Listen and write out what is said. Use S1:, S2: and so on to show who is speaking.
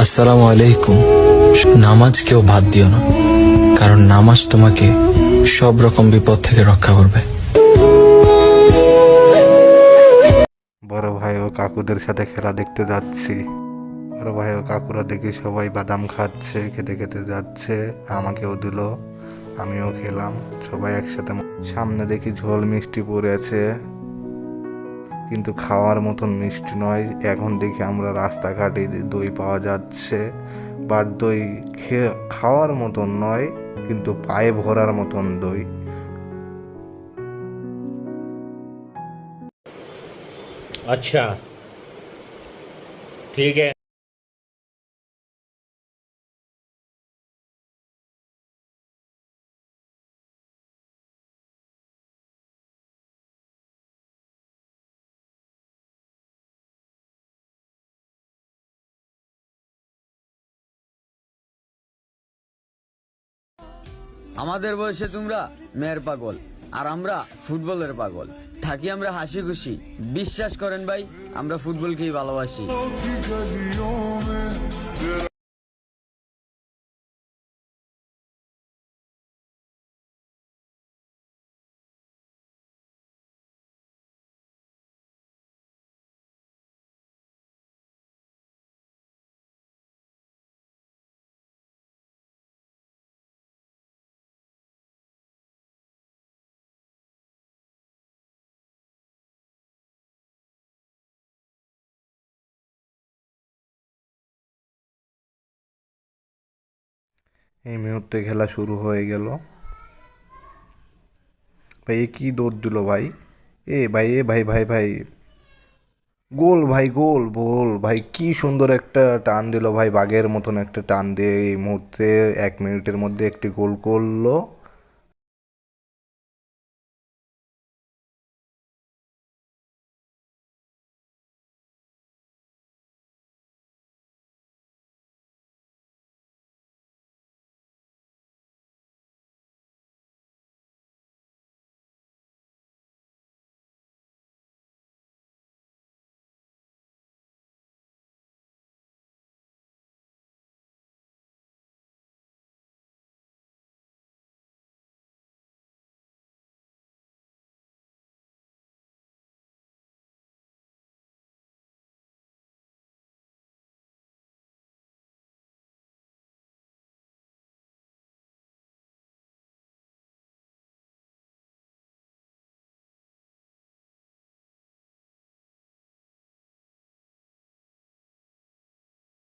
S1: আসসালামু আলাইকুম। নামাজ কেউ বাদ দিও না, কারণ নামাজ তোমাকে সব রকম বিপদ থেকে রক্ষা করবে।
S2: বড় ভাই ও কাকুদের সাথে খেলা দেখতে যাচ্ছি। বড় ভাই ও কাকুরা দেখি সবাই বাদাম খাচ্ছে, খেতে খেতে যাচ্ছে। আমাকেও দিল, আমিও খেলাম, সবাই একসাথে। সামনে দেখি ঝোল মিষ্টি পড়ে আছে। কিন্তু খাওয়ার মতন মিষ্টি নয়। এখন দেখি আমরা রাস্তাঘাটে দই পাওয়া যাচ্ছে, বা দই খেয়ে খাওয়ার মতন নয়, কিন্তু পায়ে ভরার মতন দই।
S3: আচ্ছা ঠিক আছে।
S4: আমাদের বয়সে তোমরা মেয়ের পাগল, আর আমরা ফুটবলের পাগল। থাকি আমরা হাসি খুশি বিশ্বাস করেন ভাই, আমরা ফুটবলকেই ভালোবাসি।
S2: এই মুহূর্তে খেলা শুরু হয়ে গেল। ভাই, এ কী দৌড় দিল ভাই? এ ভাই এ ভাই ভাই ভাই। গোল ভাই, গোল গোল। ভাই, কি সুন্দর একটা টান দিল ভাই, বাঘের মতন একটা টান দিয়ে এই মুহূর্তে এক মিনিটের মধ্যে একটি গোল করল।